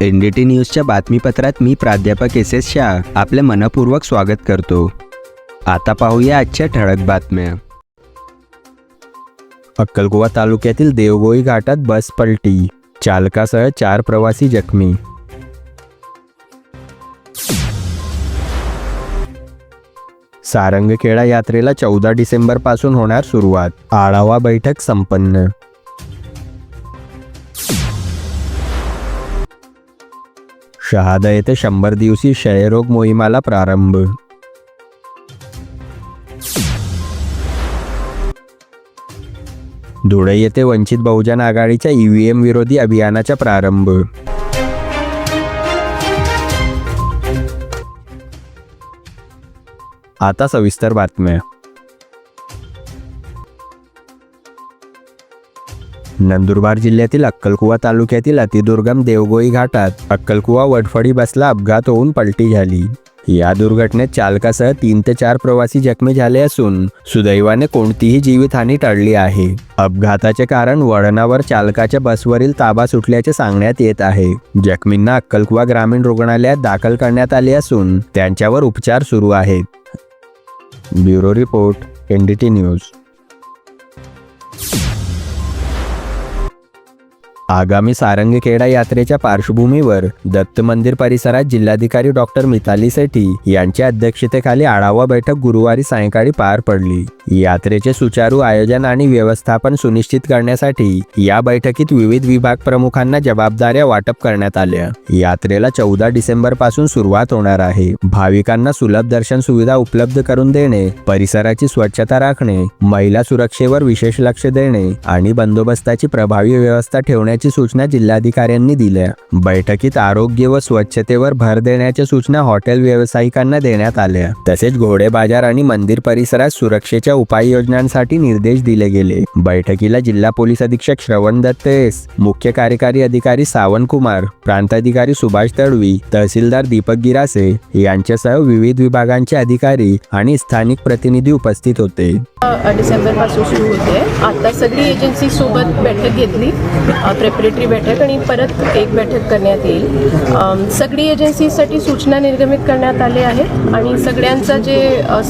N D T न्यूजच्या बातमीपत्रात मी प्राध्यापक S S Shah आपले मनपूर्वक स्वागत करतो. आता पाहूया आजच्या ठळक बातम्या. अक्कलगोवा तालुक्यातील देवगोई घाटात बस पलटी चालकासह चार प्रवासी जखमी. सारंगखेडा यात्रेला चौदा डिसेंबरपासून होणार सुरुवात. आढावा बैठक संपन्न. शहादा येथे शंभर दिवशी क्षयरोग मोहिमाला प्रारंभ. धुळे येथे वंचित बहुजन आघाडीच्या ईव्हीएम विरोधी अभियानाचा प्रारंभ. आता सविस्तर बातम्या. नंदुरबार जिल्ह्यातील अक्कलकुवा तालुक्यातील अतिदुर्गम देवगोई घाटात अक्कलकुवा वडफडी बसला अपघात होऊन पलटी झाली. या दुर्घटनेत चालकासह तीन ते चार प्रवासी जखमी झाले असून सुदैवाने कोणतीही जीवितहानी टळली आहे. अपघाताचे कारण वळणावर चालकाच्या बसवरील ताबा सुटल्याचे सांगण्यात येत आहे. जखमींना अक्कलकुवा ग्रामीण रुग्णालयात दाखल करण्यात आले असून त्यांच्यावर उपचार सुरू आहेत. Bureau report NDT news. आगामी सारंगखेडा यात्रेच्या पार्श्वभूमीवर दत्त मंदिर परिसरात जिल्हाधिकारी डॉक्टर मिताली सेठी यांच्या अध्यक्षतेखाली आढावा बैठक गुरुवारी सायंकाळी पार पडली. यात्रेचे सुचारू आयोजन आणि व्यवस्थापन सुनिश्चित करण्यासाठी या बैठकीत विविध विभाग प्रमुखांना जबाबदाऱ्या वाटप करण्यात आल्या. यात्रेला चौदा डिसेंबरपासून सुरुवात होणार आहे. भाविकांना सुलभ दर्शन सुविधा उपलब्ध करून देणे परिसराची स्वच्छता राखणे महिला सुरक्षेवर विशेष लक्ष देणे आणि बंदोबस्ताची प्रभावी व्यवस्था ठेवण्याची सूचना जिल्हाधिकाऱ्यांनी दिल्या बैठकीत आरोग्य व स्वच्छतेवर भर देण्याच्या सूचना हॉटेल व्यावसायिकांना देण्यात आल्या तसेच घोडे बाजार आणि मंदिर परिसरात सुरक्षेच्या उपाययोजनांसाठी निर्देश दिले गेले. बैठकीला जिल्हा पोलीस अधीक्षक श्रवण दत्त एस मुख्य कार्यकारी अधिकारी सावंत कुमार प्रांताधिकारी सुभाष तडवी तहसीलदार दीपक गिरासे यांच्यासह विविध विभागांचे अधिकारी आणि स्थानिक प्रतिनिधी उपस्थित होते. डिसेंबरपासून सुरू होते. आता सगळी एजन्सी सोबत बैठक घेतली. प्रेपरेटरी बैठक आणि परत एक बैठक करण्यात येईल. सगळी एजन्सीसाठी सूचना निर्गमित करण्यात आले आहेत आणि सगळ्यांचा जे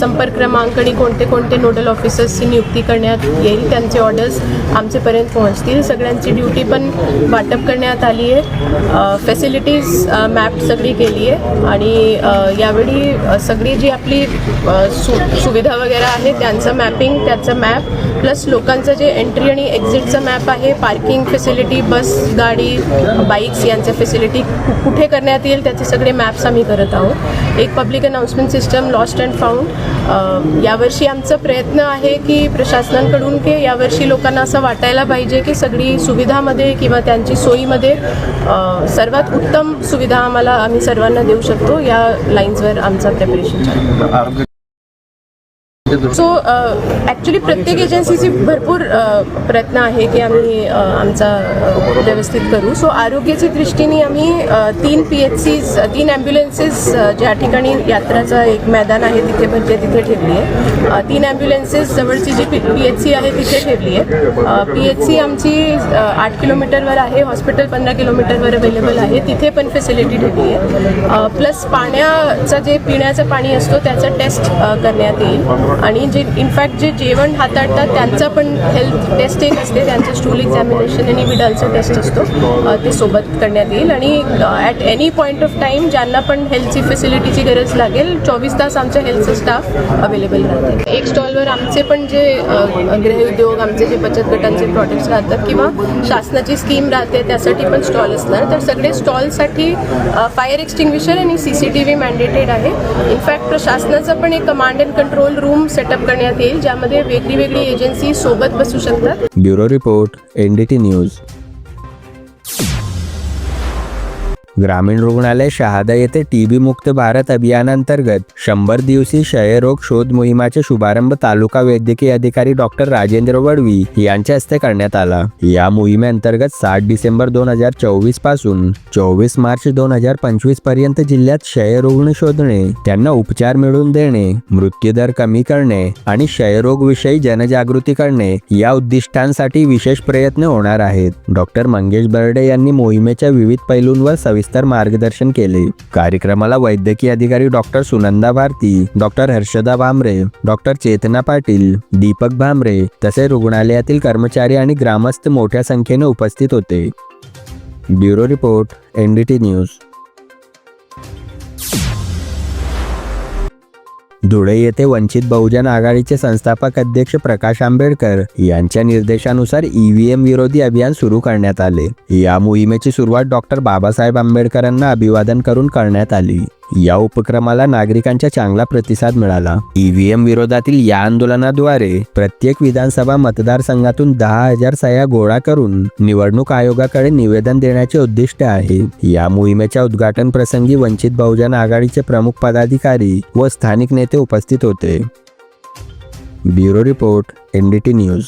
संपर्क क्रमांक आणि कोणते कोणते नोडल ऑफिसर्सची नियुक्ती करण्यात येईल त्यांचे ऑर्डर्स आमचेपर्यंत पोहोचतील. सगळ्यांची ड्युटी पण वाटप करण्यात आली आहे. फॅसिलिटीज मॅप सगळी केली आहे आणि यावेळी सगळी जी आपली सु सुविधा वगैरे आहे त्यांचं मॅपिंग त्याचं मॅप प्लस लोकांचं जे एंट्री आणि एक्झिटचं मॅप आहे पार्किंग फॅसिलिटी बस गाडी बाईक्स यांच्या फॅसिलिटी कुठे करण्यात येईल त्याचे सगळे मॅप्स आम्ही करत आहोत. एक public announcement system lost and found यावर्षी आमचा प्रयत्न आहे की प्रशासनाकडून की यावर्षी लोकांना असं वाटायला पाहिजे की सगळी सुविधामध्ये किंवा त्यांची सोयीमध्ये सर्वात उत्तम सुविधा आम्हाला आम्ही सर्वांना देऊ शकतो या लाईन्सवर आमचा प्रिपरेशन सो ॲक्च्युली uh, प्रत्येक एजन्सीची भरपूर uh, प्रयत्न आहे की आम्ही uh, आमचा व्यवस्थित करू. सो आरोग्याच्या दृष्टीने आम्ही तीन पी एच सीज तीन ॲम्ब्युलन्सेस ज्या ठिकाणी यात्राचं एक मैदान आहे तिथे म्हणजे तिथे ठेवली आहे. तीन ॲम्ब्युलन्सेस जवळची जी पी पी एच सी आहे तिथे ठेवली आहे. पी एच सी आमची आठ किलोमीटरवर आहे हॉस्पिटल पंधरा किलोमीटरवर अवेलेबल आहे तिथे पण फॅसिलिटी ठेवली आहे. प्लस पाण्याचं जे पिण्याचं पाणी असतो त्याचं टेस्ट करण्यात येईल. आणि जे इनफॅक्ट जे जेवण हाताळतात त्यांचं पण हेल्थ टेस्ट एक असते. त्यांचं स्टूल एक्झामिनेशन आणि विडलचा टेस्ट असतो. ते सोबत करण्यात येईल. आणि at any point of time ज्यांना पण हेल्थची फॅसिलिटीची गरज लागेल चोवीस तास आमच्या हेल्थचं स्टाफ अवेलेबल राहते एक स्टॉलवर आमचे पण जे गृहउद्योग आमचे जे बचत गटांचे प्रॉडक्ट्स राहतात किंवा शासनाची स्कीम राहते त्यासाठी पण स्टॉल असणार. तर सगळे स्टॉलसाठी फायर एक्स्टिंग्विशर आणि C C T V mandated आहे इनफॅक्ट प्रशासनाचं पण एक command and control room setup करण्यात येईल ज्यामध्ये वेगळी वेगळी एजन्सी सोबत बसू शकतात. Bureau report NDT news. ग्रामीण रुग्णालय शहादा येथे टीबी मुक्त भारत अभियानांतर्गत शंभर दिवसीय क्षयरोग शोध मोहिमेचे शुभारंभ तालुका वैद्यकीय अधिकारी डॉक्टर राजेंद्र वडवी यांच्या हस्ते करण्यात आला. या मोहिमेअंतर्गत सात डिसेंबर दोन हजार चोवीसपासून चोवीस मार्च दोन हजार पंचवीसपर्यंत जिल्ह्यात क्षयरुग्ण शोधणे त्यांना उपचार मिळवून देणे मृत्यूदर कमी करणे आणि क्षयरोग विषयी जनजागृती करणे या उद्दिष्टांसाठी विशेष प्रयत्न होणार आहेत. डॉक्टर मंगेश बर्डे यांनी मोहिमेच्या विविध पैलूंवर सविस्तर सविस्तर मार्गदर्शन केले. कार्यक्रमाला वैद्यकीय अधिकारी doctor Sunanda Bharati doctor Harshada Bhamre doctor Chetana Patil Deepak Bhamre तसेच रुग्णालयातील कर्मचारी आणि ग्रामस्थ मोठ्या संख्येने उपस्थित होते. Bureau report NDT news. Dhule येथे वंचित बहुजन आघाडीचे संस्थापक अध्यक्ष प्रकाश आंबेडकर यांच्या निर्देशानुसार ईव्हीएम विरोधी अभियान सुरू करण्यात आले. या मोहिमेची सुरुवात डॉक्टर बाबासाहेब आंबेडकरांना अभिवादन करून करण्यात आली. या उपक्रमाला नागरिकांचा चांगला प्रतिसाद मिळाला. ईव्हीएम विरोधातील या आंदोलनाद्वारे प्रत्येक विधानसभा मतदारसंघातून दहा हजार सह्या गोळा करून निवडणूक आयोगाकडे निवेदन देण्याचे उद्दिष्ट आहे. या मोहिमेच्या उद्घाटन प्रसंगी वंचित बहुजन आघाडीचे प्रमुख पदाधिकारी व स्थानिक नेते उपस्थित होते. Bureau report NDT news.